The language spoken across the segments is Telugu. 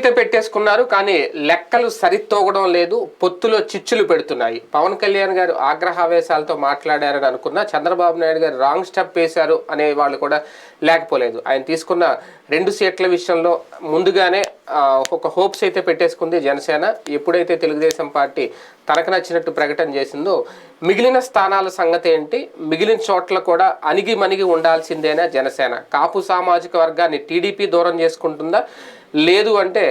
అయితే పెట్టేసుకున్నారు కానీ లెక్కలు సరితూగడం లేదు పొత్తులో చిచ్చులు పెడుతున్నాయి. పవన్ కళ్యాణ్ గారు ఆగ్రహావేశాలతో మాట్లాడారని అనుకున్నా చంద్రబాబు నాయుడు గారు రాంగ్ స్టెప్ వేశారు అనే వాళ్ళు కూడా లేకపోలేదు. ఆయన తీసుకున్న రెండు సీట్ల విషయంలో ముందుగానే ఒక హోప్స్ అయితే పెట్టేసుకుంది జనసేన. ఎప్పుడైతే తెలుగుదేశం పార్టీ తనకు నచ్చినట్టు ప్రకటన చేసిందో మిగిలిన స్థానాల సంగతి ఏంటి? మిగిలిన చోట్ల కూడా అణిగి మణిగి ఉండాల్సిందేనా జనసేన? కాపు సామాజిక వర్గాన్ని టీడీపీ దూరం చేసుకుంటుందా? లేదు అంటే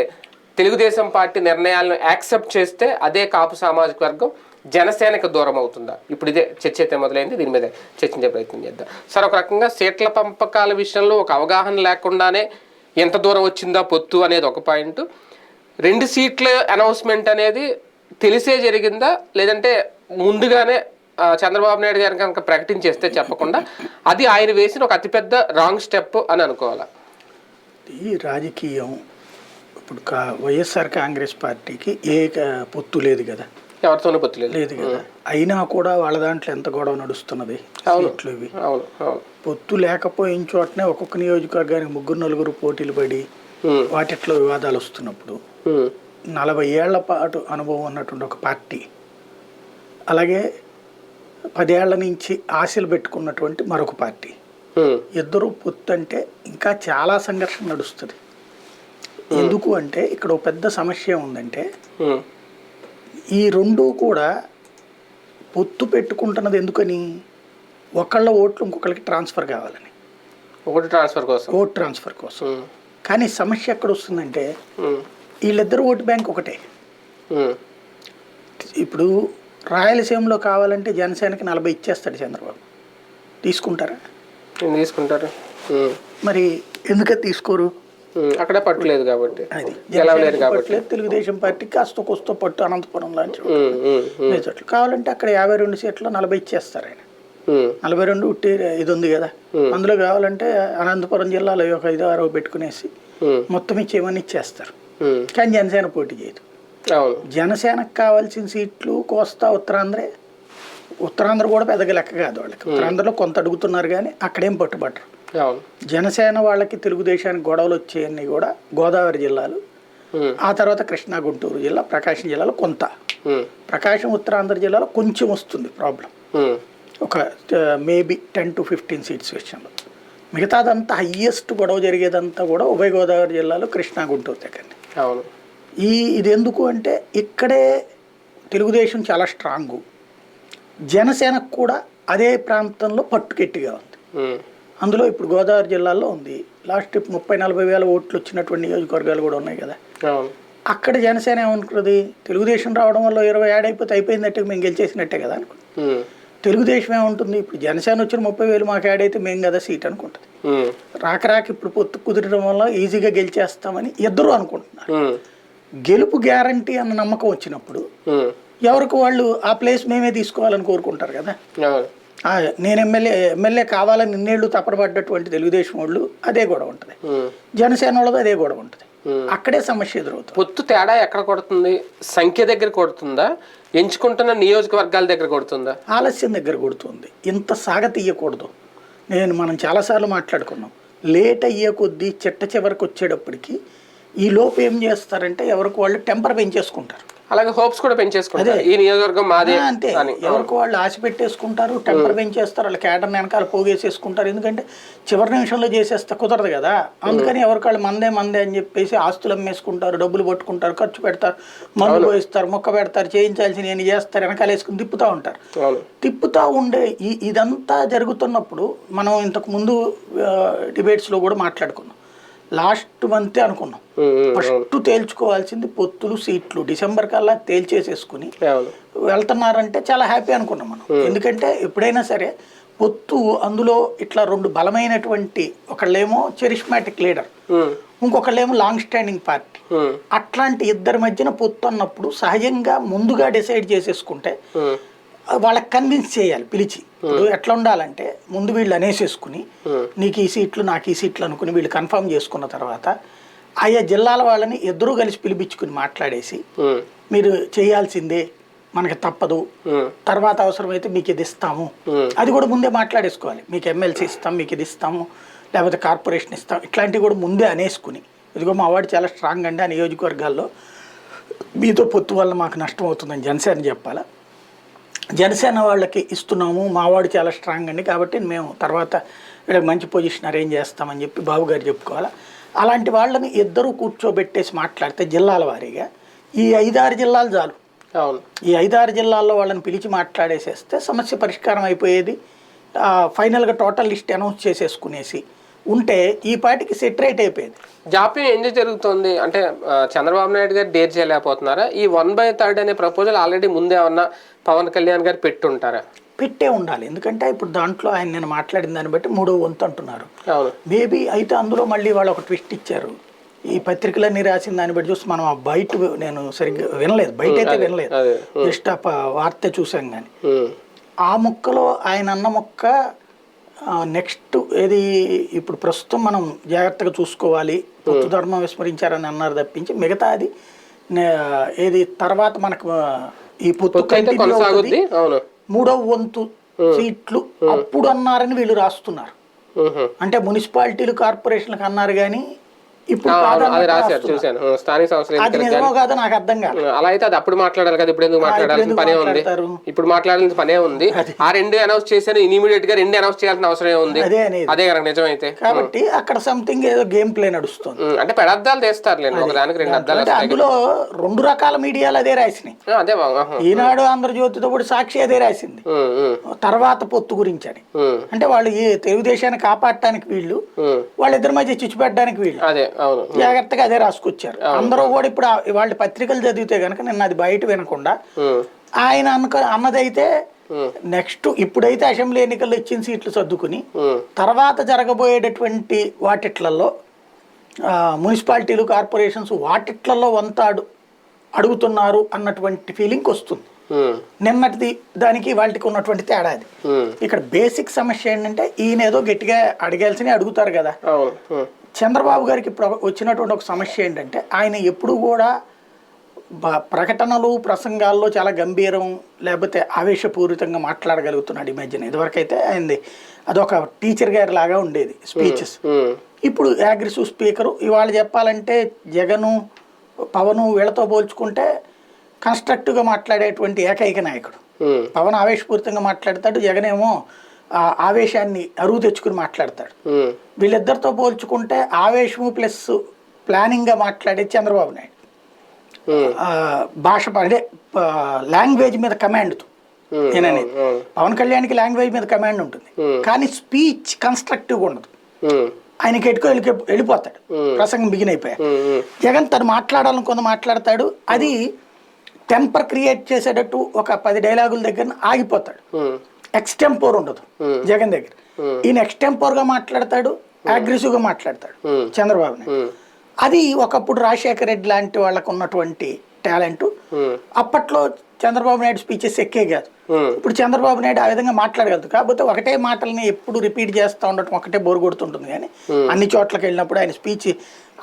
తెలుగుదేశం పార్టీ నిర్ణయాలను యాక్సెప్ట్ చేస్తే అదే కాపు సామాజిక వర్గం జనసేనకు దూరం అవుతుందా? ఇప్పుడు ఇదే చర్చ అయితే మొదలైంది దీని మీద చర్చించే ప్రయత్నం చేద్దాం. సార్ ఒక రకంగా సీట్ల పంపకాల విషయంలో ఒక అవగాహన లేకుండానే ఎంత దూరం వచ్చిందా పొత్తు అనేది ఒక పాయింట్. రెండు సీట్ల అనౌన్స్మెంట్ అనేది తెలిసే జరిగిందా? లేదంటే ముందుగానే చంద్రబాబు నాయుడు గారు కనుక ప్రకటించేస్తే చెప్పకుండా అది ఆయన వేసిన ఒక అతిపెద్ద రాంగ్ స్టెప్ అని అనుకోవాలా? ఈ రాజకీయం ఇప్పుడు కా వైఎస్ఆర్ కాంగ్రెస్ పార్టీకి ఏ పొత్తు లేదు కదా. ఎవరితోనూ పొత్తు లేదు. లేదు కదా. అయినా కూడా వాళ్ళ దాంట్లో ఎంత గొడవ నడుస్తున్నది సీట్లు ఇవి. పొత్తు లేకపోయిన చోటనే ఒక్కొక్క నియోజకవర్గానికి ముగ్గురు నలుగురు పోటీలు పడి వాటిట్లో వివాదాలు వస్తున్నప్పుడు నలభై ఏళ్ళ పాటు అనుభవం ఉన్నటువంటి ఒక పార్టీ అలాగే పదేళ్ళ నుంచి ఆశలు పెట్టుకున్నటువంటి మరొక పార్టీ. ఇద్దరు పొత్తు అంటే ఇంకా చాలా సంఘర్షణ నడుస్తుంది. ఎందుకు అంటే ఇక్కడ ఒక పెద్ద సమస్య ఉందంటే ఈ రెండు కూడా పొత్తు పెట్టుకుంటున్నది ఎందుకని? ఒకళ్ళ ఓట్లు ఇంకొకళ్ళకి ట్రాన్స్ఫర్ కావాలని. ఒకటి ట్రాన్స్ఫర్ కోసం. ఓట్ ట్రాన్స్ఫర్ కోసం. కానీ సమస్య ఎక్కడ వస్తుందంటే వీళ్ళిద్దరు ఓటు బ్యాంక్ ఒకటే. ఇప్పుడు రాయలసీమలో కావాలంటే జనసేనకి నలభై ఇచ్చేస్తాడు చంద్రబాబు. తీసుకుంటారా? ఏం తీసుకుంటారు? మరి ఎందుకని తీసుకోరు? అక్కడే పట్టలేదు కాబట్టి. కాబట్టి. తెలుగుదేశం పార్టీకి కాస్త కొస్తో పట్టు అనంతపురం లాంటి చోట్ల కావాలంటే అక్కడ యాభై రెండు సీట్లు నలభై ఇచ్చేస్తారు ఆయన. నలభై రెండు ఉట్టి ఇది ఉంది కదా. అందులో కావాలంటే అనంతపురం జిల్లాలో ఒక ఐదు ఆరో పెట్టుకునేసి మొత్తం ఇచ్చేయమని ఇచ్చేస్తారు. కానీ జనసేన పోటీ చేయదు. జనసేనకు కావాల్సిన సీట్లు కోస్తా ఉత్తరాంధ్రే ఉత్తరాంధ్ర కూడా పెద్దగా లెక్క కాదు వాళ్ళకి. ఉత్తరాంధ్రలో కొంత అడుగుతున్నారు కానీ అక్కడేం పట్టుబట్టరు. జనసేన వాళ్ళకి తెలుగుదేశానికి గొడవలు వచ్చేయన్నీ కూడా గోదావరి జిల్లాలు ఆ తర్వాత కృష్ణా గుంటూరు జిల్లా ప్రకాశం జిల్లాలో కొంత. ప్రకాశం ఉత్తరాంధ్ర జిల్లాలో కొంచెం వస్తుంది ప్రాబ్లం. ఒక maybe ten to fifteen seats విషయంలో. మిగతాదంతా హయ్యెస్ట్ గొడవ జరిగేదంతా కూడా ఉభయ గోదావరి జిల్లాలో కృష్ణా గుంటూరు దగ్గరనే. అవును. ఈ ఇది ఎందుకు అంటే ఇక్కడే తెలుగుదేశం చాలా స్ట్రాంగు జనసేనకు కూడా అదే ప్రాంతంలో పట్టుకెట్టిగా ఉంది. అందులో ఇప్పుడు గోదావరి జిల్లాలో ఉంది. లాస్ట్ ముప్పై నలభై వేల ఓట్లు వచ్చినటువంటి నియోజకవర్గాలు కూడా ఉన్నాయి కదా. అక్కడ జనసేన ఏమనుకున్నది? తెలుగుదేశం రావడం వల్ల ఇరవై యాడ్ అయిపోతే అయిపోయిందంటే మేము గెలిచేసినట్టే కదా అనుకుంది ఉమ్, తెలుగుదేశం ఏముంటుంది? ఇప్పుడు జనసేన వచ్చిన ముప్పై వేలు మాకు యాడ్ అయితే మేము కదా సీట్ అనుకుంటుంది. రాక రాక ఇప్పుడు పొత్తు కుదిరడం వల్ల ఈజీగా గెలిచేస్తామని ఇద్దరు అనుకుంటున్నారు. గెలుపు గ్యారంటీ అన్న నమ్మకం వచ్చినప్పుడు ఎవరికి వాళ్ళు ఆ ప్లేస్ మేమే తీసుకోవాలని కోరుకుంటారు కదా? నేను ఎమ్మెల్యే ఎమ్మెల్యే కావాలని ఇన్నేళ్ళు తప్పడబడ్డటువంటి తెలుగుదేశం వాళ్ళు అదే గొడవ ఉంటుంది. జనసేన వాళ్ళది అదే గొడవ ఉంటుంది. అక్కడే సమస్య ఎదురవుతుంది. పొత్తు తేడా ఎక్కడ కొడుతుంది? సంఖ్య దగ్గర కొడుతుందా? ఎంచుకుంటున్న నియోజకవర్గాల దగ్గర కొడుతుందా? ఆలస్యం దగ్గర కొడుతుంది. ఇంత సాగతీయకూడదు నేను మనం చాలాసార్లు మాట్లాడుకున్నాం. లేట్ అయ్యే కొద్దీ చిట్ట చివరికి వచ్చేటప్పటికి ఈ లోపు ఏం చేస్తారంటే ఎవరికి వాళ్ళు టెంపర్ పెంచేసుకుంటారు. అలాగే హోప్స్ కూడా పెంచేసుకుంటారు. ఈ నియోజకవర్గం మాదే అని. ఎవరికి వాళ్ళు ఆశ పెట్టేసుకుంటారు టెంపర్ పెంచేస్తారు వాళ్ళ కేటర్ వెనకాల పోగేసేసుకుంటారు. ఎందుకంటే చివరి నిమిషంలో చేసేస్తే కుదరదు కదా. అందుకని ఎవరికి వాళ్ళు మందే మందే అని చెప్పేసి ఆస్తులు అమ్మేసుకుంటారు డబ్బులు పట్టుకుంటారు ఖర్చు పెడతారు మందు పోయిస్తారు మొక్క పెడతారు చేయించాల్సిన ఏం చేస్తారు వెనకాల వేసుకుని తిప్పుతూ ఉంటారు. తిప్పుతూ ఉండే ఈ ఇదంతా జరుగుతున్నప్పుడు మనం ఇంతకు ముందు డిబేట్స్లో కూడా మాట్లాడుకున్నాం. లాస్ట్ మంతే అనుకున్నాం. ఫస్ట్ తేల్చుకోవాల్సింది పొత్తులు సీట్లు. డిసెంబర్ కల్లా తేల్చేసేసుకుని వెళ్తున్నారంటే చాలా హ్యాపీ అనుకున్నాం మనం. ఎందుకంటే ఎప్పుడైనా సరే పొత్తు అందులో ఇట్లా రెండు బలమైనటువంటి ఒకళ్ళేమో చెరిష్మాటిక్ లీడర్ ఇంకొకళ్ళేమో లాంగ్ స్టాండింగ్ పార్టీ అట్లాంటి ఇద్దరి మధ్యన పొత్తు అన్నప్పుడు సహజంగా ముందుగా డిసైడ్ చేసేసుకుంటే వాళ్ళకి కన్విన్స్ చేయాలి పిలిచి. ఇప్పుడు ఎట్లా ఉండాలంటే ముందు వీళ్ళు అనేసేసుకుని Hmm. నీకు ఈ సీట్లు నాకు ఈ సీట్లు అనుకుని వీళ్ళు కన్ఫర్మ్ చేసుకున్న తర్వాత ఆయా జిల్లాల వాళ్ళని ఇద్దరూ కలిసి పిలిపించుకుని మాట్లాడేసి ఉమ్, మీరు చేయాల్సిందే మనకి తప్పదు. తర్వాత అవసరమైతే మీకు ఇది ఇస్తాము. Hmm. అది కూడా ముందే మాట్లాడేసుకోవాలి. మీకు ఎమ్మెల్సీ ఇస్తాం మీకు ఇది ఇస్తాము లేకపోతే కార్పొరేషన్ ఇస్తాం ఇట్లాంటివి కూడా ముందే అనేసుకుని. ఇదిగో మా వాడు చాలా స్ట్రాంగ్ అండి ఆ నియోజకవర్గాల్లో. మీతో పొత్తు వల్ల మాకు నష్టం అవుతుందని జనసేన చెప్పాలా? జనసేన వాళ్ళకి ఇస్తున్నాము మావాడు చాలా స్ట్రాంగ్ అండి కాబట్టి మేము తర్వాత వీళ్ళకి మంచి పొజిషన్ అరేంజ్ చేస్తామని చెప్పి బాబు గారు చెప్పుకోవాలా. అలాంటి వాళ్ళని ఇద్దరు కూర్చోబెట్టేసి మాట్లాడితే జిల్లాల వారీగా ఈ ఐదారు జిల్లాలు చాలు. అవును. ఈ ఐదారు జిల్లాల్లో వాళ్ళని పిలిచి మాట్లాడేసేస్తే సమస్య పరిష్కారం అయిపోయేది. ఫైనల్గా టోటల్ లిస్ట్ అనౌన్స్ చేసేసుకునేసి ఉంటే ఈ పాటికి సెటరేట్ అయిపోయేది. జాప్యం ఎందుకు జరుగుతుంది? అంటే చంద్రబాబు నాయుడు గారు డేర్ చేయలేకపోతున్నారా? ఈ వన్ బై థర్డ్ అనే ప్రపోజల్ ఆల్రెడీ ముందే ఉన్న పవన్ కళ్యాణ్ గారు పెట్టుంటారా? పెట్టే ఉండాలి. ఎందుకంటే ఇప్పుడు దాంట్లో ఆయన నేను మాట్లాడిన దాన్ని బట్టి మూడో వంతు అంటున్నారు. మేబీ అయితే అందులో మళ్ళీ వాళ్ళు ఒక ట్విస్ట్ ఇచ్చారు. ఈ పత్రికలన్నీ రాసిన దాన్ని బట్టి చూస్తే మనం ఆ బయట నేను సరిగ్గా వినలేదు. బయట అయితే వినలేదు. జస్ట్ ఆ వార్త చూసాం కానీ ఆ ముక్కలో ఆయన అన్న ముక్క నెక్స్ట్ ఏది ఇప్పుడు ప్రస్తుతం మనం జాగ్రత్తగా చూసుకోవాలి. పొత్తు ధర్మం విస్మరించారని అన్నారు తప్పించి మిగతాది నే- ఏది తర్వాత మనకు ఈ పొత్తు మూడవ వంతు సీట్లు అప్పుడు అన్నారని వీళ్ళు రాస్తున్నారు. అంటే మున్సిపాలిటీలు కార్పొరేషన్లకు అన్నారు కానీ ఇప్పుడు అది రాశారు. చూశాను. స్థానిక సంస్థలు కాదో నాకు అర్థం కాదు. అలా అయితే అది అప్పుడు మాట్లాడాలి కదా ఇప్పుడు ఎందుకు మాట్లాడాల్సిన పనే ఉంది? ఇప్పుడు మాట్లాడాల్సిన పనే ఉంది. ఆ రెండు అనౌన్స్ చేశాను ఇమీడియట్గా రెండు అనౌన్స్ చేయాల్సిన అవసరం ఉంది. అదే కనుక నిజమైతే. కాబట్టి అక్కడ సంథింగ్ ఏదో గేమ్ ప్లే నడుస్తుంది. అంటే పెడద్దాలు తెస్తారులేండి ఒక దానికి రెండు అద్దాలు అందులో రెండు రకాల మీడియాలు అదే రాసినాయి. అదే. ఈనాడు ఆంధ్రజ్యోతితో కూడా సాక్షి అదే రాసింది. తర్వాత పొత్తు గురించి అని అంటే వాళ్ళు ఈ తెలుగుదేశాన్ని కాపాడటానికి వీళ్ళు. వాళ్ళిద్దరి మధ్య చిచ్చు పెట్టడానికి వీళ్ళు. అదే జాగ్రత్తగా అదే రాసుకొచ్చారు. అందరూ కూడా ఇప్పుడు వాళ్ళ పత్రికలు చదివితే కనుక నిన్న అది బయట వినకుండా ఆయన అనుక అన్నదైతే నెక్స్ట్ ఇప్పుడైతే అసెంబ్లీ ఎన్నికల్లో ఇచ్చిన సీట్లు సర్దుకుని తర్వాత జరగబోయేటటువంటి వాటిట్లలో మున్సిపాలిటీలు కార్పొరేషన్స్ వాటిట్లలో వంతాడు అడుగుతున్నారు అన్నటువంటి ఫీలింగ్ వస్తుంది. నిన్నటిది దానికి వాళ్ళకి ఉన్నటువంటి తేడా అది. ఇక్కడ బేసిక్ సమస్య ఏంటంటే ఈయన ఏదో గట్టిగా అడగాల్సిన అడుగుతారు కదా. చంద్రబాబు గారికి ఇప్పుడు వచ్చినటువంటి ఒక సమస్య ఏంటంటే ఆయన ఎప్పుడు కూడా ప్రకటనలు ప్రసంగాల్లో చాలా గంభీరం లేకపోతే ఆవేశపూరితంగా మాట్లాడగలుగుతున్నాడు ఈ మధ్యన ఇదివరకైతే ఆయనది అదొక టీచర్ గారి లాగా ఉండేది స్పీచెస్. ఇప్పుడు యాగ్రెసివ్ స్పీకరు ఇవాళ చెప్పాలంటే జగను పవను వీళ్ళతో పోల్చుకుంటే కన్స్ట్రక్టివ్గా మాట్లాడేటువంటి ఏకైక నాయకుడు. పవన్ ఆవేశపూరితంగా మాట్లాడతాడు జగన్ ఏమో ఆ ఆవేశాన్ని అరువు తెచ్చుకుని మాట్లాడతాడు. వీళ్ళిద్దరితో పోల్చుకుంటే ఆవేశము ప్లస్ ప్లానింగ్గా మాట్లాడేది చంద్రబాబు నాయుడు. భాష అదే లాంగ్వేజ్ మీద కమాండ్తో నేననేది. పవన్ కళ్యాణ్కి లాంగ్వేజ్ మీద కమాండ్ ఉంటుంది. కానీ స్పీచ్ కన్స్ట్రక్టివ్గా ఉండదు. ఆయనకి వెళ్ళి వెళ్ళిపోతాడు. ప్రసంగం బిగిన్ అయిపోయా. జగన్ తను మాట్లాడాలనుకుంది మాట్లాడతాడు. అది టెంపర్ క్రియేట్ చేసేటట్టు ఒక పది డైలాగుల దగ్గర ఆగిపోతాడు. ఎక్స్టెంపోర్ ఉండదు. జగన్ దగ్గర. ఈయన extempore గా మాట్లాడతాడు aggressive గా మాట్లాడతాడు Hmm. చంద్రబాబు నాయుడు అది ఒకప్పుడు రాజశేఖర రెడ్డి లాంటి వాళ్ళకు ఉన్నటువంటి టాలెంట్ అప్పట్లో చంద్రబాబు నాయుడు స్పీచెస్ ఎక్కే కాదు. ఇప్పుడు చంద్రబాబు నాయుడు ఆ విధంగా మాట్లాడగలదు. కాకపోతే ఒకటే మాటల్ని ఎప్పుడు రిపీట్ చేస్తూ ఉండటం ఒకటే బోరు కొడుతుంటుంది కానీ అన్ని చోట్లకి వెళ్ళినప్పుడు ఆయన స్పీచ్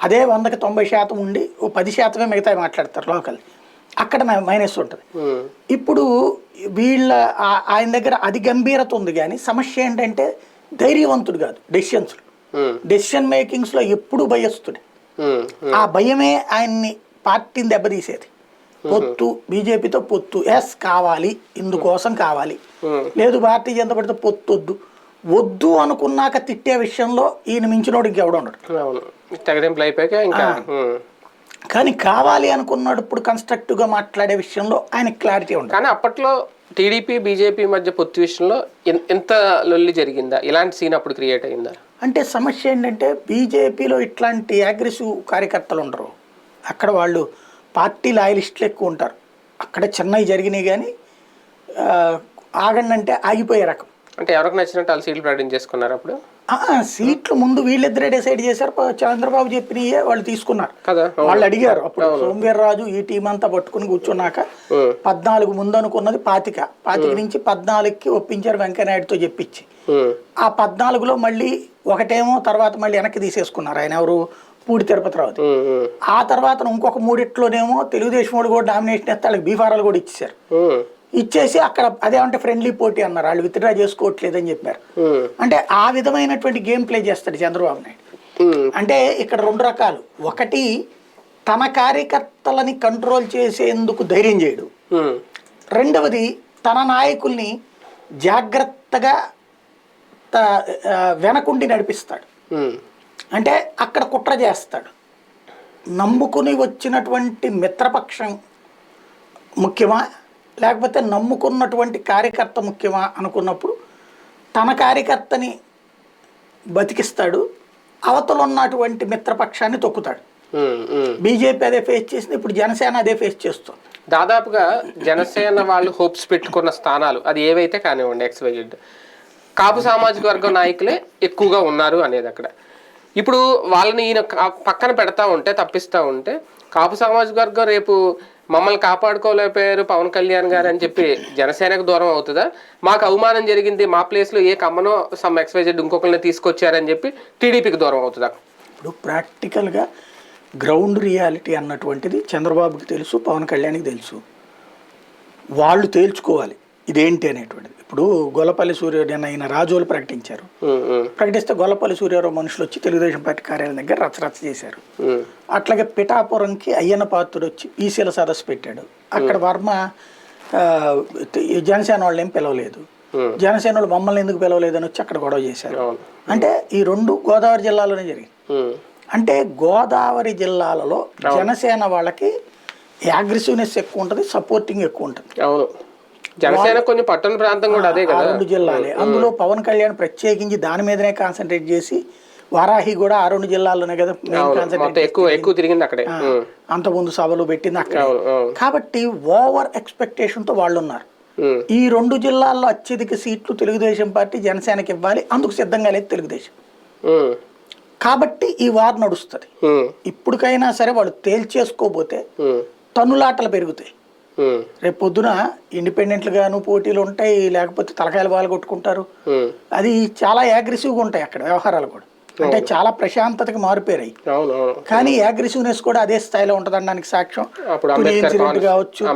అదే వందకి తొంభై శాతం ఉండి ఓ పది శాతమే మిగతా మాట్లాడతారు లోకల్ అక్కడ మైనస్ ఉంటుంది. ఇప్పుడు వీళ్ళ ఆయన దగ్గర అది గంభీరత ఉంది కానీ సమస్య ఏంటంటే ధైర్యవంతుడు కాదు డెసిషన్స్ డెసిషన్ మేకింగ్స్లో ఎప్పుడు భయస్తుడు. ఆ భయమే ఆయన్ని పార్టీని దెబ్బతీసేది. పొత్తు బీజేపీతో పొత్తు. ఎస్ కావాలి ఇందుకోసం కావాలి. లేదు భారతీయ జనతా పార్టీతో పొత్తు వద్దు వద్దు అనుకున్నాక తిట్టే విషయంలో ఈయన మించినోడు ఇంకెవడ ఉండడు. తెగదింపులు అయిపోయాక ఇంకా. కానీ కావాలి అనుకున్నప్పుడు కన్స్ట్రక్టివ్గా మాట్లాడే విషయంలో ఆయన క్లారిటీ ఉండదు కానీ అప్పట్లో టీడీపీ బీజేపీ మధ్య పొత్తు విషయంలో ఎంత లొల్లి జరిగిందా? ఇలాంటి సీన్ అప్పుడు క్రియేట్ అయిందా? అంటే సమస్య ఏంటంటే బీజేపీలో ఇట్లాంటి అగ్రెసివ్ కార్యకర్తలు ఉండరు. అక్కడ వాళ్ళు పార్టీ లాయలిస్టులు ఎక్కువ ఉంటారు. అక్కడ చెన్నై జరిగినాయి కానీ ఆగండి అంటే ఆగిపోయే రకం. అంటే ఎవరికి నచ్చినట్టు వాళ్ళు సీట్లు ప్రకటించేసుకున్నారు అప్పుడు? ఆ, సీట్లు ముందు వీళ్ళిద్దరే డిసైడ్ చేశారు. చంద్రబాబు చెప్పినయే వాళ్ళు తీసుకున్నారు. కదా వాళ్ళు అడిగారు అప్పుడు సోమవీర్రాజు ఈ టీం అంతా పట్టుకుని కూర్చున్నాక పద్నాలుగు ముందు అనుకున్నది పాతిక పాతిక నుంచి పద్నాలుగుకి ఒప్పించారు వెంకయ్యనాయుడుతో చెప్పించి ఆ. పద్నాలుగులో మళ్ళీ ఒకటేమో తర్వాత మళ్ళీ వెనక్కి తీసేసుకున్నారు ఆయన ఎవరు? పూడి తిరుపతిరావుది. ఉం, ఉం, ఆ తర్వాత ఇంకొక మూడిట్లోనేమో తెలుగుదేశం వాడు కూడా డామినేషన్ వేస్తే వాళ్ళకి బీఫారాలు కూడా ఇచ్చేశారు. ఉం, ఇచ్చేసి అక్కడ అదేమంటే ఫ్రెండ్లీ పోటీ అన్నారు. వాళ్ళు విత్డ్రా చేసుకోవట్లేదని చెప్పారు. అంటే ఆ విధమైనటువంటి గేమ్ ప్లే చేస్తాడు చంద్రబాబు నాయుడు. అంటే ఇక్కడ రెండు రకాలు. ఒకటి తన కార్యకర్తలని కంట్రోల్ చేసేందుకు ధైర్యం చేయడు. రెండవది తన నాయకుల్ని జాగ్రత్తగా వెనకుండి నడిపిస్తాడు. అంటే అక్కడ కుట్ర చేస్తాడు. నమ్ముకుని వచ్చినటువంటి మిత్రపక్షం ముఖ్యమా? లేకపోతే నమ్ముకున్నటువంటి కార్యకర్త ముఖ్యమా అనుకున్నప్పుడు తన కార్యకర్తని బతికిస్తాడు అవతల ఉన్నటువంటి మిత్రపక్షాన్ని తొక్కుతాడు. బీజేపీ అదే ఫేస్ చేసింది ఇప్పుడు జనసేన అదే ఫేస్ చేస్తుంది. దాదాపుగా జనసేన వాళ్ళు హోప్స్ పెట్టుకున్న స్థానాలు అది ఏవైతే కానివ్వండి ఎక్స్వైజెడ్ కాపు సామాజిక వర్గం నాయకులే ఎక్కువగా ఉన్నారు అనేది అక్కడ. ఇప్పుడు వాళ్ళని ఈయన పక్కన పెడతా ఉంటే తప్పిస్తా ఉంటే కాపు సామాజిక వర్గం రేపు మమ్మల్ని కాపాడుకోలేకపోయారు పవన్ కళ్యాణ్ గారు అని చెప్పి జనసేనకు దూరం అవుతుందా? మాకు అవమానం జరిగింది మా ప్లేస్లో ఏ కమ్మనో సమ్ ఎక్స్వైజెడ్ ఇంకొకరిని తీసుకొచ్చారని చెప్పి టీడీపీకి దూరం అవుతుందా? ఇప్పుడు ప్రాక్టికల్గా గ్రౌండ్ రియాలిటీ అన్నటువంటిది చంద్రబాబుకి తెలుసు పవన్ కళ్యాణ్కి తెలుసు. వాళ్ళు తేల్చుకోవాలి ఇదేంటి అనేటువంటిది. ఇప్పుడు గొల్లపల్లి సూర్యుడు అయిన రాజోలు ప్రకటించారు. ప్రకటిస్తే గొల్లపల్లి సూర్యారావు మనుషులు వచ్చి తెలుగుదేశం పార్టీ కార్యాలయం దగ్గర రచ్చరచ్చ చేశారు. అట్లాగే పిఠాపురంకి అయ్యన్న పాత్రుడు వచ్చి ఈసీల సదస్సు పెట్టాడు. అక్కడ వర్మ జనసేన వాళ్ళు ఏం పిలవలేదు. జనసేన వాళ్ళు మమ్మల్ని ఎందుకు పిలవలేదని వచ్చి అక్కడ గొడవ చేశారు. అంటే ఈ రెండు గోదావరి జిల్లాలోనే జరిగింది. అంటే గోదావరి జిల్లాలలో జనసేన వాళ్ళకి అగ్రెసివ్నెస్ ఎక్కువ ఉంటుంది సపోర్టింగ్ ఎక్కువ ఉంటుంది. అవును. జనసేన కొంచెం పట్టణ ప్రాంతం కూడా అదే కదా. రెండు జిల్లాలే. అందులో పవన్ కళ్యాణ్ ప్రత్యేకించి దాని మీదనే కాన్సన్ట్రేట్ చేసి వారాహి కూడా ఆ రెండు జిల్లాల్లోనే కదా ఎక్కువ ఎక్కువ తిరిగింది అక్కడే. ఉమ్, అంతకుముందు సభలు పెట్టింది అక్కడ. కాబట్టి ఓవర్ ఎక్స్పెక్టేషన్తో వాళ్ళు ఉన్నారు ఈ రెండు జిల్లాల్లో అత్యధిక సీట్లు తెలుగుదేశం పార్టీ జనసేనకి ఇవ్వాలి అందుకు సిద్ధంగా లేదు తెలుగుదేశం. కాబట్టి ఈ వార్ నడుస్తుంది. ఇప్పటికైనా సరే వాళ్ళు తేల్చేసుకోపోతే ఉమ్, తన్నులాటలు పెరుగుతాయి. రేపు పొద్దున ఇండిపెండెంట్లుగాను పోటీలు ఉంటాయి లేకపోతే తలకాయలు వాళ్ళు కొట్టుకుంటారు. అది చాలా అగ్రెసివ్గా ఉంటాయి అక్కడ వ్యవహారాలు కూడా. అంటే చాలా ప్రశాంతతకి మారిపోయాయి. కానీ అగ్రెసివ్నెస్ కూడా అదే స్థాయిలో సాక్ష్యం. అంబేద్కర్ ఇన్సిడెంట్ కోనసీమ- కావచ్చు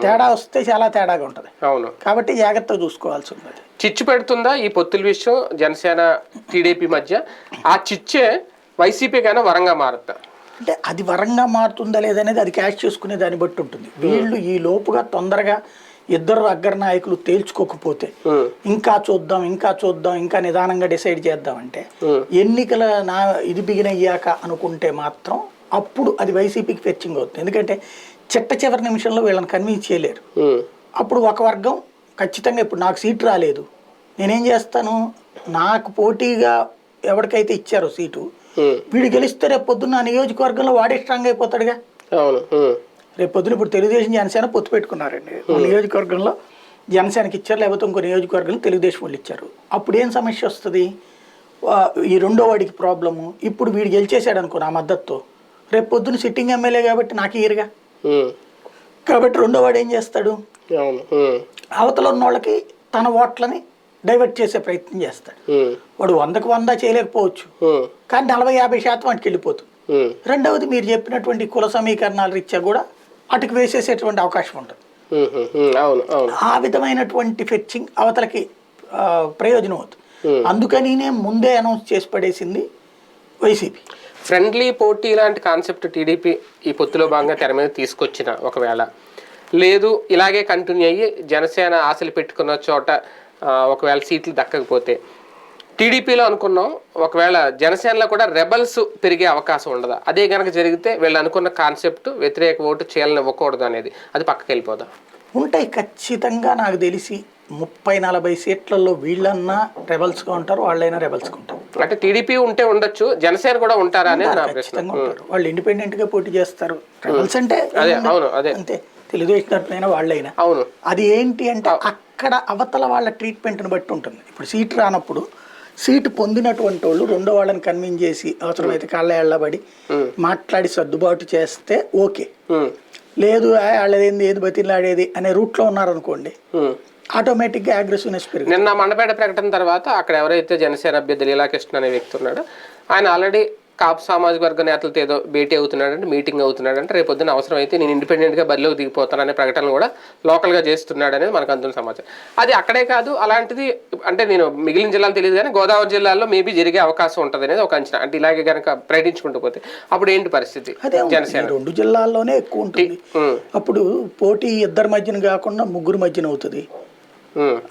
తేడా వస్తే చాలా తేడాగా ఉంటుంది. అవును. కాబట్టి జాగ్రత్తగా చూసుకోవాల్సి ఉంది చిచ్చు పెడుతుందా ఈ పొత్తుల విషయం జనసేన టీడీపీ మధ్య? ఆ చిచ్చే వైసీపీ కైనా వరంగా మారుతా. అంటే అది వరంగా మారుతుందా లేదనేది అది క్యాష్ చేసుకునే దాన్ని బట్టి ఉంటుంది. వీళ్ళు ఈ లోపుగా తొందరగా ఇద్దరు అగ్ర నాయకులు తేల్చుకోకపోతే ఇంకా చూద్దాం ఇంకా చూద్దాం ఇంకా నిదానంగా డిసైడ్ చేద్దాం అంటే ఉమ్, ఎన్నికల నా ఇది బిగిన్ అయ్యాక అనుకుంటే మాత్రం అప్పుడు అది వైసీపీకి ఫెచ్చింగ్ అవుతుంది. ఎందుకంటే చిట్ట చివరి నిమిషంలో వీళ్ళని కన్విన్స్ చేయలేరు. అప్పుడు ఒక వర్గం ఖచ్చితంగా ఇప్పుడు నాకు సీట్ రాలేదు. నేనేం చేస్తాను? నాకు పోటీగా ఎవరికైతే ఇచ్చారో సీటు వీడు గెలిస్తే రేపు పొద్దున్న నియోజకవర్గంలో వాడే స్ట్రాంగ్ అయిపోతాడుగా. అవును. రేపు పొద్దున ఇప్పుడు తెలుగుదేశం జనసేన పొత్తు పెట్టుకున్నారండి. నియోజకవర్గంలో జనసేనకి ఇచ్చారు లేకపోతే ఇంకో నియోజకవర్గంలో తెలుగుదేశం వాళ్ళు ఇచ్చారు. అప్పుడు ఏం సమస్య వస్తుంది? ఈ రెండో వాడికి ప్రాబ్లము ఇప్పుడు వీడు గెలిచేసాడు అనుకో నా మద్దతుతో. రేపు పొద్దున సిట్టింగ్ ఎమ్మెల్యే కాబట్టి నాకు ఇయరుగా కాబట్టి రెండో వాడు ఏం చేస్తాడు? అవతల ఉన్న వాళ్ళకి తన ఓట్లని డైవర్ట్ చేసే ప్రయత్నం చేస్తాడు. వాడు వందకు వంద చేయలేకపోవచ్చు. కానీ నలభై యాభై శాతం వాటికి వెళ్ళిపోతుంది. రెండవది మీరు చెప్పినటువంటి కుల సమీకరణాల రీత్యా కూడా అటుకు వేసేసేటువంటి అవకాశం ఉంటుంది. ఆ విధమైనటువంటి ఫెచ్చింగ్ అవతలకి ప్రయోజనం అవుతుంది. అందుకనినే ముందే అనౌన్స్ చేసి పడేసింది వైసీపీ. ఫ్రెండ్లీ పోటీ లాంటి కాన్సెప్ట్ టీడీపీ ఈ పొత్తులో భాగంగా తెర మీద తీసుకొచ్చిన ఒకవేళ. లేదు ఇలాగే కంటిన్యూ అయ్యి జనసేన ఆశలు పెట్టుకున్న చోట ఒకవేళ సీట్లు దక్కకపోతే. టీడీపీలో అనుకున్నాం ఒకవేళ జనసేనలో కూడా రెబల్స్ పెరిగే అవకాశం ఉండదా? అదే కనుక జరిగితే వీళ్ళు అనుకున్న కాన్సెప్ట్ వ్యతిరేక ఓటు చేయాలని ఇవ్వకూడదు అనేది. అది పక్కకి వెళ్ళిపోదా. ఉంటాయి ఖచ్చితంగా నాకు తెలిసి ముప్పై నలభై సీట్లలో వీళ్ళన్నా రెబల్స్గా ఉంటారు వాళ్ళైనా రెబల్స్గా ఉంటారు. అంటే టీడీపీ ఉంటే ఉండొచ్చు జనసేన కూడా ఉంటారా అనేది నా ప్రశ్న ఖచ్చితంగా ఉంటారు. వాళ్ళు ఇండిపెండెంట్గా పోటీ చేస్తారు. రెబల్స్ అంటే అదే? అవును అదే. అంతే. తెలుగుదేశం వాళ్ళైనా. అవును. అది ఏంటి అంటే అక్కడ అవతల వాళ్ళ ట్రీట్మెంట్ని బట్టి ఉంటుంది. ఇప్పుడు సీట్ రానప్పుడు సీటు పొందినటువంటి వాళ్ళు రెండో వాళ్ళని కన్విన్స్ చేసి అవసరమైతే కాళ్ళ ఎళ్ళబడి మాట్లాడి సర్దుబాటు చేస్తే ఓకే. లేదు "ఆ, వాళ్ళదేంది ఏది బతిలాడేది అనే రూట్లో ఉన్నారనుకోండి. ఆటోమేటిక్గా అగ్రెసివ్నెస్ పెరుగుతుంది. నిన్న మండపేట ప్రకటన తర్వాత అక్కడ ఎవరైతే జనసేన అభ్యర్థి లీలాకృష్ణ అనే వ్యక్తి ఉన్నాడో ఆయన ఆల్రెడీ కాపు సామాజిక వర్గ నేతలతో ఏదో భేటీ అవుతున్నాడంటే మీటింగ్ అవుతున్నాడంటే రేపు పొద్దున అవసరం అయితే నేను ఇండిపెండెంట్గా బరిలోకి దిగిపోతాననే ప్రకటన కూడా లోకల్గా చేస్తున్నాడు అనేది మనకు అందుతున్న సమాచారం. అది అక్కడే కాదు అలాంటిది అంటే నేను మిగిలిన జిల్లాలు తెలియదు కానీ గోదావరి జిల్లాలో మేబీ జరిగే అవకాశం ఉంటుంది అనేది ఒక అంచనా. అంటే ఇలాగే కనుక ప్రకటించుకుంటూ పోతే అప్పుడు ఏంటి పరిస్థితి. జనసేన. రెండు జిల్లాల్లోనే ఎక్కువ ఉంటుంది. అప్పుడు పోటీ ఇద్దరి మధ్యన కాకుండా ముగ్గురు మధ్యన అవుతుంది.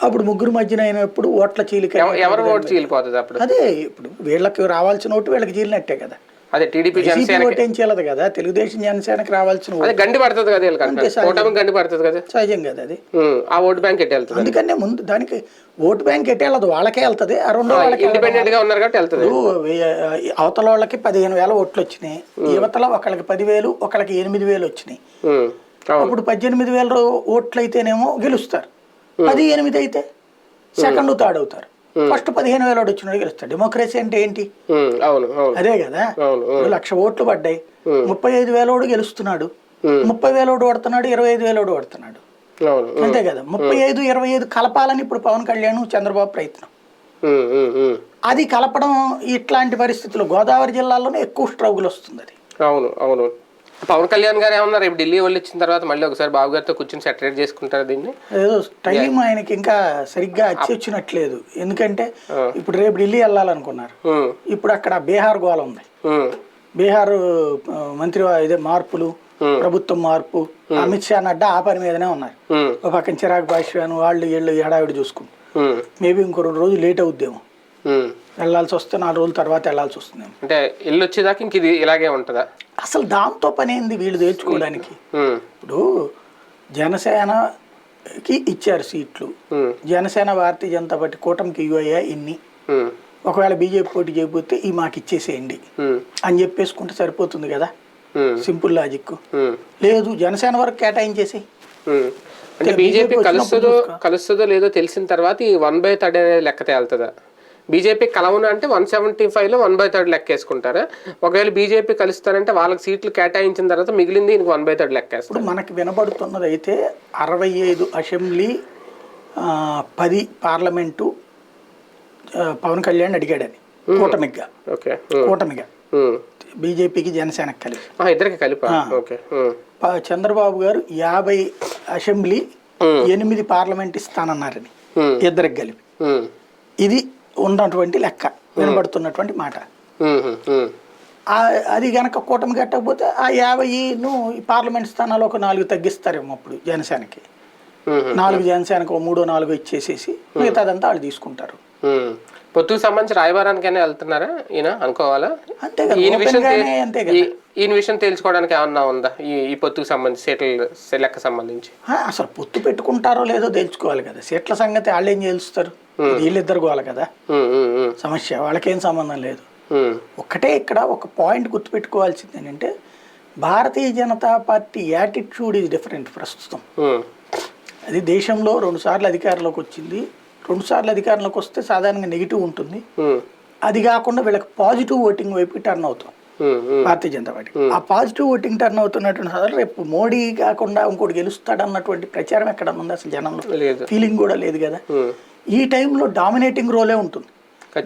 అప్పుడు ముగ్గురు మధ్యన అయినప్పుడు ఓట్ల చీలిక ఎవ- ఎవరు ఓటు చీలిపోతుంది అప్పుడు? అదే ఇప్పుడు వీళ్ళకి రావాల్సిన ఓటు వీళ్ళకి చీలినట్టే కదా. అదే టీడీపీ జనసేన ఓటు ఏం చేయలేదు కదా తెలుగుదేశం జనసేనకి రావాల్సిన ఓటు. అదే గండి పడుతుంది కదా వీళ్ళకి గండి పడుతుంది కదా. సహజం కదా అది. ఆ ఓటు బ్యాంక్ ఎట్టి వెళ్తుంది? అందుకనే ముందు దానికి ఓటు బ్యాంక్ ఎట్టే వెళ్ళదు వాళ్ళకే వెళ్తుంది. ఆ రెండో వాళ్ళకి ఇండిపెండెంట్గా ఉన్నారు కాబట్టి వెళ్తుంది. అవతల వాళ్ళకి పదిహేను వేల ఓట్లు వచ్చినాయి. యువతల ఒకళ్ళకి పదివేలు ఒకళ్ళకి ఎనిమిది వేలు వచ్చినాయి. అప్పుడు పద్దెనిమిది వేల ఓట్లు అయితేనేమో గెలుస్తారు. పది ఎనిమిది అయితే సెకండ్ థర్డ్ అవుతారు ఫస్ట్ పదిహేను వేల వచ్చినాడు గెలుస్తాడు. డెమోక్రసీ అంటే ఏంటి? అదే కదా. లక్ష ఓట్లు పడ్డాయి. ముప్పై ఐదు వేలోడు గెలుస్తున్నాడు. ముప్పై వేలోడు పడుతున్నాడు ఇరవై ఐదు వేలోడు పడుతున్నాడు. అంతే కదా. ముప్పై ఐదు ఇరవై ఐదు కలపాలని ఇప్పుడు పవన్ కళ్యాణ్ చంద్రబాబు ప్రయత్నం. అది కలపడం ఇట్లాంటి పరిస్థితుల్లో గోదావరి జిల్లాలోనే ఎక్కువ స్ట్రగుల్ వస్తుంది అది. అవును అవును. పవన్ కళ్యాణ్ గారు ఏమన్నారు? రేపు ఢిల్లీ వాళ్ళు ఇచ్చిన తర్వాత మళ్ళీ ఒకసారి బాబు గారితో కూర్చొని సెటరేట్ చేసుకుంటారు దీన్ని? ఏదో టైం ఆయనకి ఇంకా సరిగ్గా అచ్చి వచ్చినట్లేదు ఎందుకంటే ఇప్పుడు రేపు ఢిల్లీ వెళ్ళాలనుకున్నారు. ఇప్పుడు అక్కడ బీహార్ గోల ఉంది. బీహార్ మంత్రి ఇదే మార్పులు ప్రభుత్వం మార్పు అమిత్ షా నడ్డా ఆ పని మీదనే ఉన్నారు. ఒక పక్కన చిరాగ్ పాశ్వాన్ వాళ్ళు వీళ్ళు హడావిడి చూసుకుంటారు ఉమ్, మేబీ ఇంకో రెండు రోజులు లేట్ అవుద్దేమో. వెళ్ళాల్సి వస్తే నాలుగు రోజుల తర్వాత వెళ్ళాల్సి వస్తుందేమో. అంటే ఇల్లు వచ్చేదాకా ఇంక ఇది ఇలాగే ఉంటుందా? అసలు దాంతో పని ఏంది వీళ్ళు తెచ్చుకోవడానికి ఇప్పుడు జనసేనకి ఇచ్చారు సీట్లు. జనసేన భారతీయ జనతా పార్టీ కూటమికి ఇవ్వయ్యా ఇన్ని. ఒకవేళ బీజేపీ పోటీ చేయకపోతే ఈ మాకు ఇచ్చేసేయండి. అని చెప్పేసుకుంటే సరిపోతుంది కదా? Simple logic. లేదు జనసేన వరకు కేటాయించేసి. అంటే బీజేపీ కలుస్తుందో కలుస్తుందో లేదో తెలిసిన తర్వాత ఈ వన్ బై థర్డ్ అనేది లెక్క తేలుతుందా బీజేపీ కలవను అంటే వన్ సెవెంటీ ఫైవ్లో వన్ బై థర్డ్ లెక్క వేసుకుంటారా ఒకవేళ బీజేపీ కలుస్తారంటే వాళ్ళకి సీట్లు కేటాయించిన తర్వాత మిగిలింది ఇంక వన్ బై థర్డ్ లెక్క వేస్తారు ఇప్పుడు మనకి వినబడుతున్నది అయితే అరవై ఐదు అసెంబ్లీ పది పార్లమెంటు పవన్ కళ్యాణ్ అడిగాడని కూటమిగా. ఓకే. కూటమిగా. బీజేపీకి జనసేనకి కలిపి. ఇద్దరికి కలిపా? చంద్రబాబు గారు యాభై అసెంబ్లీ ఎనిమిది పార్లమెంట్ ఇస్తానన్నారని ఇద్దరికి కలిపి. ఇది ఉన్నటువంటి లెక్క వినబడుతున్నటువంటి మాట. అది గనక కూటమి కట్టకపోతే ఆ యాభైను ఈ పార్లమెంట్ స్థానాలు ఒక నాలుగు తగ్గిస్తారేమో అప్పుడు జనసేనకి. నాలుగు జనసేనకు మూడో నాలుగో ఇచ్చేసేసి మిగతాదంతా వాళ్ళు తీసుకుంటారు. పొత్తుకు సంబంధించి రాయబారానికైనా వెళ్తున్నారా? ఈయన అనుకోవాలా? అంతే కదా ఈయన విషయం అంతే కదా. ఈ- ఈయన విషయం తెలుసుకోవడానికి ఏమన్నా ఉందా? ఈ ఈ పొత్తుకు సంబంధించి సీట్ల లెక్క సంబంధించి. ఆ, అసలు పొత్తు పెట్టుకుంటారో లేదో తెలుసుకోవాలి కదా. సీట్ల సంగతి వాళ్ళు ఏం తెలుస్తారు వీళ్ళిద్దరు గోవాలి కదా. ఉమ్, ఉమ్, ఉమ్, సమస్య వాళ్ళకేం సంబంధం లేదు. ఉమ్, ఒక్కటే ఇక్కడ ఒక పాయింట్ గుర్తుపెట్టుకోవాల్సింది ఏంటంటే Bharatiya Janata party attitude is different ప్రస్తుతం. ఉమ్, అది దేశంలో రెండుసార్లు అధికారంలోకి వచ్చింది. రెండుసార్లు అధికారంలోకి వస్తే సాధారణంగా నెగిటివ్ ఉంటుంది. అది కాకుండా వీళ్ళకి పాజిటివ్ ఓటింగ్ వైపు టర్న్ అవుతాం. భారతీయ జనతా పార్టీ. ఆ పాజిటివ్ ఓటింగ్ టర్న్ అవుతున్నటువంటి సందర్భంలో రేపు మోడీ కాకుండా ఇంకోటి గెలుస్తాడన్నటువంటి ప్రచారం ఎక్కడ ఉంది అసలు జనంలో? ఫీలింగ్ కూడా లేదు కదా. ఈ టైంలో డామినేటింగ్ రోలే ఉంటుంది.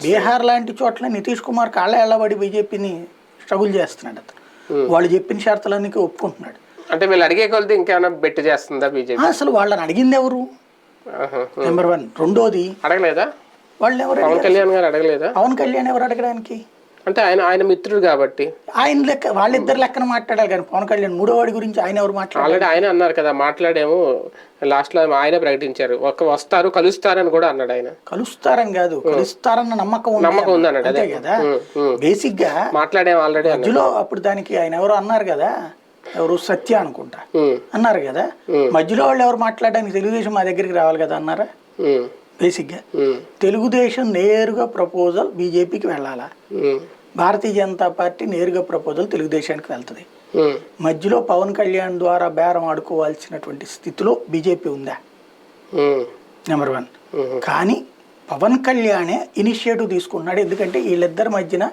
బీహార్ లాంటి చోట్ల నితీష్ కుమార్ కాళ్ళ ఎళ్ళబడి బీజేపీని స్ట్రగుల్ చేస్తున్నాడు అతను. వాళ్ళు చెప్పిన షరతులన్నీ ఒప్పుకుంటున్నాడు. అంటే వీళ్ళు అడిగే కొలది ఇంకేమైనా బెట్ చేస్తుందా బీజేపీ? అసలు వాళ్ళని అడిగింది ఎవరు. నెంబర్ వన్ రెండోది అడగలేదా? వాళ్ళు ఎవరు పవన్? కళ్యాణ్ గారు అడగలేదా? పవన్ కళ్యాణ్ ఎవరు అడగడానికి? అంటే ఆయన ఆయన మిత్రుడు కాబట్టి. ఆయన లెక్క వాళ్ళిద్దరు లెక్కన మాట్లాడాలి కానీ పవన్ కళ్యాణ్ మూడో వాడి గురించి ఆయన ఎవరు మాట్లాడాలి ఆల్రెడీ ఆయన అన్నారు కదా మాట్లాడేమో లాస్ట్లో ఆయనే ప్రకటించారు. ఒక వస్తారు కలుస్తారు అని కూడా అన్నాడు ఆయన. కలుస్తారని కాదు కలుస్తారన్న నమ్మకం నమ్మకం ఉంది అన్నాడు అదే. కదా. బేసిక్గా మాట్లాడేమో ఆల్రెడీ మధ్యలో అప్పుడు దానికి ఆయన ఎవరు అన్నారు కదా? ఎవరు? సత్య అనుకుంటా. అన్నారు కదా? మధ్యలో వాళ్ళు ఎవరు మాట్లాడడానికి తెలుగుదేశం మా దగ్గరికి రావాలి కదా అన్నారా? ఉమ్, బేసిక్గా ఉమ్, తెలుగుదేశం నేరుగా ప్రపోజల్ బీజేపీకి వెళ్ళాలా? భారతీయ జనతా పార్టీ నేరుగా ప్రపోజల్ తెలుగుదేశానికి వెళ్తుంది. మధ్యలో పవన్ కళ్యాణ్ ద్వారా బేరం ఆడుకోవాల్సినటువంటి స్థితిలో బీజేపీ ఉందా? నెంబర్ వన్ కానీ పవన్ కళ్యాణే ఇనిషియేటివ్ తీసుకున్నాడు ఎందుకంటే వీళ్ళిద్దరి మధ్యన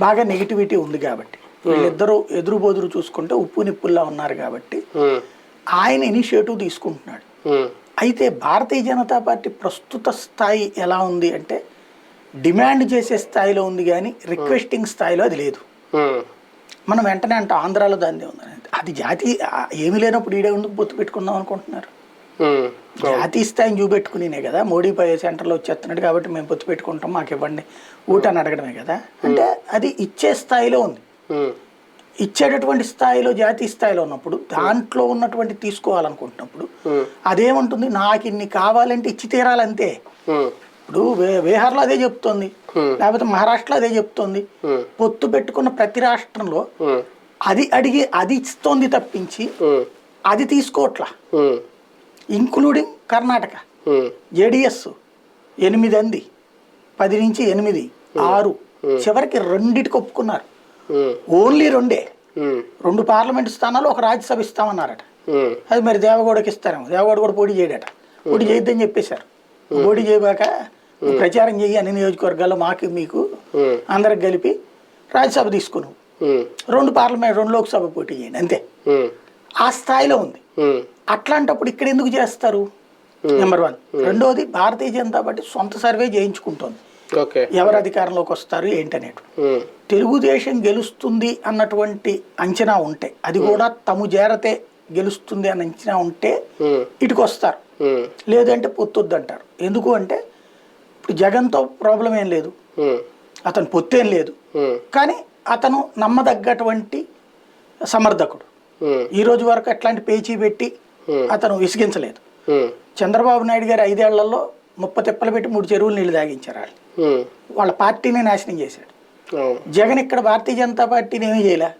బాగా నెగిటివిటీ ఉంది కాబట్టి. వీళ్ళిద్దరూ ఎదురు బోదురు చూసుకుంటే ఉప్పు నిప్పుల్లా ఉన్నారు కాబట్టి ఆయన ఇనిషియేటివ్ తీసుకుంటున్నాడు. అయితే భారతీయ జనతా పార్టీ ప్రస్తుత స్థాయి ఎలా ఉంది అంటే డిమాండ్ చేసే స్థాయిలో ఉంది కానీ రిక్వెస్టింగ్ స్థాయిలో అది లేదు. మనం వెంటనే అంటే ఆంధ్రాలో దాన్ని ఉందని అది జాతి ఏమీ లేనప్పుడు ఈడే ఎందుకు పొత్తు పెట్టుకుందాం అనుకుంటున్నారు. జాతీయ స్థాయిని చూపెట్టుకునే కదా మోడీ పై సెంటర్లో వచ్చేస్తున్నాడు కాబట్టి మేము పొత్తు పెట్టుకుంటాం మాకు ఇవ్వండి ఊటని అడగడమే కదా. అంటే అది ఇచ్చే స్థాయిలో ఉంది. ఇచ్చేటటువంటి స్థాయిలో జాతీయ స్థాయిలో ఉన్నప్పుడు దాంట్లో ఉన్నటువంటి తీసుకోవాలనుకుంటున్నప్పుడు అదేముంటుంది? నాకు ఇన్ని కావాలంటే ఇచ్చి తీరాలంతే. ఇప్పుడు బీహార్లో అదే చెప్తోంది. లేకపోతే మహారాష్ట్రలో అదే చెప్తోంది. పొత్తు పెట్టుకున్న ప్రతి రాష్ట్రంలో అది అడిగి అది ఇస్తోంది తప్పించి అది తీసుకోవట్లా. ఇంక్లూడింగ్ కర్ణాటక జేడిఎస్ ఎనిమిది అంది. పది నుంచి ఎనిమిది ఆరు. చివరికి రెండిటికి ఒప్పుకున్నారు. ఓన్లీ రెండే. రెండు పార్లమెంట్ స్థానాలు ఒక రాజ్యసభ ఇస్తామన్నారట. అది మరి దేవగౌడకి ఇస్తారేమో. దేవగౌడ కూడా పోటీ చేయడట. పోటీ చేయొద్దని చెప్పేశారు. పోటీ చేయబాక ప్రచారం చెయ్యి అన్ని నియోజకవర్గాల్లో మాకు మీకు అందరికి కలిపి రాజ్యసభ తీసుకును. రెండు పార్లమెంట్ రెండు లోక్సభ పోటీ చేయండి అంతే. ఆ స్థాయిలో ఉంది. అట్లాంటప్పుడు ఇక్కడ ఎందుకు చేస్తారు? నెంబర్ వన్ రెండోది భారతీయ జనతా పార్టీ సొంత సర్వే చేయించుకుంటోంది. ఎవరు అధికారంలోకి వస్తారు ఏంటనేటు తెలుగుదేశం గెలుస్తుంది అన్నటువంటి అంచనా ఉంటే అది కూడా తము చేరతే గెలుస్తుంది అన్న అంచనా ఉంటే ఉమ్, ఇటుకు వస్తారు ఉమ్, లేదంటే పొత్తొద్దు అంటారు ఎందుకు అంటే ఇప్పుడు జగన్తో ప్రాబ్లం ఏం లేదు. అతను పొత్తేం లేదు. కానీ అతను నమ్మదగ్గటువంటి సమర్థకుడు. ఈ రోజు వరకు అట్లాంటి పేచీ పెట్టి. అతను విసిగించలేదు. చంద్రబాబు నాయుడు గారు ఐదేళ్ళలో ముప్ప తిప్పలు పెట్టి మూడు చెరువులు నీళ్ళు తాగించారు వాళ్ళు. వాళ్ళ పార్టీని నాశనం చేశాడు. జగన్ ఇక్కడ భారతీయ జనతా పార్టీని ఏమీ చేయలే.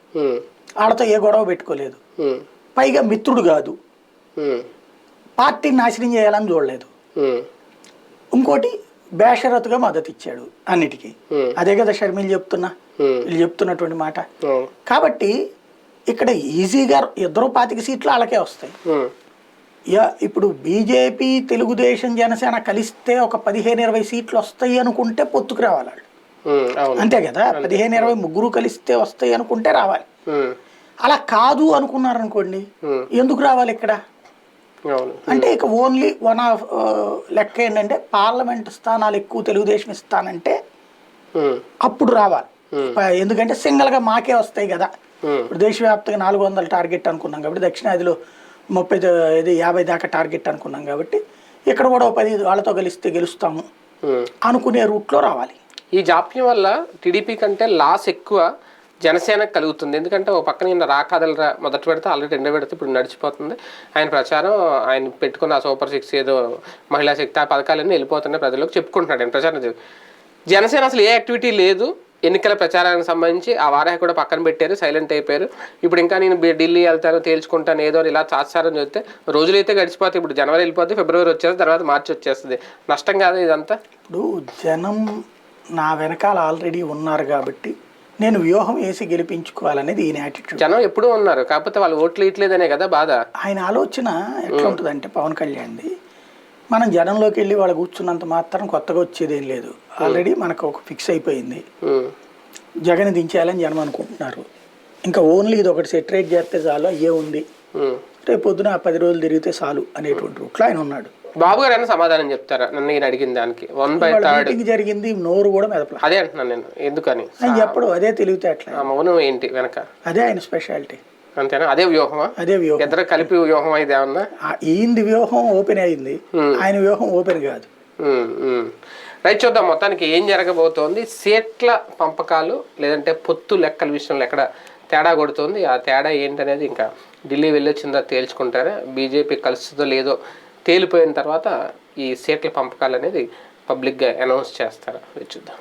వాళ్ళతో ఏ గొడవ పెట్టుకోలేదు. పైగా మిత్రుడు కాదు. పార్టీని నాశనం చేయాలని చూడలేదు. ఇంకోటి బేషరతుగా మద్దతు ఇచ్చాడు అన్నిటికీ. అదే కదా షర్మిలు చెప్తున్నా. వీళ్ళు చెప్తున్నటువంటి మాట. కాబట్టి ఇక్కడ ఈజీగా ఇద్దరు పాతిక సీట్లు వాళ్ళకే వస్తాయి. ఇప్పుడు బీజేపీ తెలుగుదేశం జనసేన కలిస్తే ఒక పదిహేను ఇరవై సీట్లు వస్తాయి అనుకుంటే పొత్తుకు రావాలి అంతే కదా? పదిహేను ఇరవై ముగ్గురు కలిస్తే వస్తాయి అనుకుంటే రావాలి. అలా కాదు అనుకున్నారనుకోండి ఉమ్, ఎందుకు రావాలి ఇక్కడ? అంటే ఇక ఓన్లీ వన్ ఆఫ్ లెక్క ఏంటంటే పార్లమెంట్ స్థానాలు ఎక్కువ తెలుగుదేశం ఇస్తానంటే అప్పుడు రావాలి. ఎందుకంటే సింగల్గా మాకే వస్తాయి కదా. ఇప్పుడు దేశవ్యాప్తంగా నాలుగు వందల టార్గెట్ అనుకున్నాం కాబట్టి దక్షిణాదిలో ముప్పై ఇది యాభై దాకా టార్గెట్ అనుకున్నాం కాబట్టి ఇక్కడ కూడా పది వాళ్ళతో కలిస్తే గెలుస్తాము. అనుకునే రూట్లో రావాలి. ఈ జాప్యం వల్ల టీడీపీ కంటే లాస్ ఎక్కువ జనసేనకు కలుగుతుంది. ఎందుకంటే ఒక పక్కన నిన్న రాకాదలరా మొదటి పెడితే ఆల్రెడీ రెండో పెడితే ఇప్పుడు నడిచిపోతుంది. ఆయన ప్రచారం ఆయన పెట్టుకున్న ఆ సూపర్ సిక్స్ ఏదో మహిళా శక్తి ఆ పథకాలన్నీ వెళ్ళిపోతున్నాయి ప్రజలకు చెప్పుకుంటున్నాడు ఆయన ప్రచారం జనసేన అసలు ఏ యాక్టివిటీ లేదు. ఎన్నికల ప్రచారానికి సంబంధించి ఆ వారాహి కూడా పక్కన పెట్టారు సైలెంట్ అయిపోయారు. ఇప్పుడు ఇంకా నేను ఢిల్లీ వెళ్తాను తేల్చుకుంటాను ఏదో ఇలా చాస్తారని చెప్తే రోజులైతే గడిచిపోతాయి. ఇప్పుడు జనవరి వెళ్ళిపోతే ఫిబ్రవరి వచ్చేస్తుంది తర్వాత మార్చి వచ్చేస్తుంది. నష్టం కాదు ఇదంతా? ఇప్పుడు జనం నా వెనకాల ఆల్రెడీ ఉన్నారు కాబట్టి నేను వ్యూహం వేసి గెలిపించుకోవాలనేది ఈయన యాటిట్యూడ్ జనం ఎప్పుడూ ఉన్నారు కాకపోతే వాళ్ళు ఓట్లు ఇట్లేదనే కదా బాధ. ఆయన ఆలోచన ఎట్లా ఉంటుందంటే పవన్ కళ్యాణ్ది మనం జనంలోకి వెళ్ళి వాళ్ళు కూర్చున్నంత మాత్రం కొత్తగా వచ్చేది ఏం లేదు ఆల్రెడీ మనకు ఒక ఫిక్స్ అయిపోయింది. జగన్ దించేయాలని జనం అనుకుంటున్నారు. ఇంకా ఓన్లీ ఇది ఒకటి సెటరేట్ చేస్తే చాలు అయ్యే ఉంది. రేపు పొద్దున ఆ పది రోజులు తిరిగితే చాలు అనేటువంటి రూట్లో ఆయన ఉన్నాడు. బాబు గారు అయినా సమాధానం చెప్తారా? నన్ను నేను అడిగిన దానికి. వన్ బై థర్డ్ జరిగింది నోరు కూడా మెదపల. అదే అంటున్నాను నేను ఎందుకని? చెప్పడు అదే తెలివితే అట్లా. మౌనం ఏంటి వెనక? అదే ఆయన స్పెషాలిటీ అంతేనా? అదే వ్యూహమా? అదే వ్యూహం. ఇద్దరు కలిపి వ్యూహం అయితే ఏమన్నా? ఈయనది వ్యూహం ఓపెన్ అయింది Hmm. ఆయన వ్యూహం ఓపెన్ కాదు. ఉమ్, ఉమ్. రైట్ చూద్దాం మొత్తానికి ఏం జరగబోతోంది. సీట్ల పంపకాలు లేదంటే పొత్తు లెక్కల విషయంలో ఎక్కడ తేడా కొడుతుంది? ఆ తేడా ఏంటనేది ఇంకా ఢిల్లీ వెళ్ళొచ్చిందా తేల్చుకుంటారా? బీజేపీ కలుస్తుందో లేదో తేలిపోయిన తర్వాత ఈ సీట్ల పంపకాలు అనేది పబ్లిక్గా అనౌన్స్ చేస్తారు? చూద్దాం.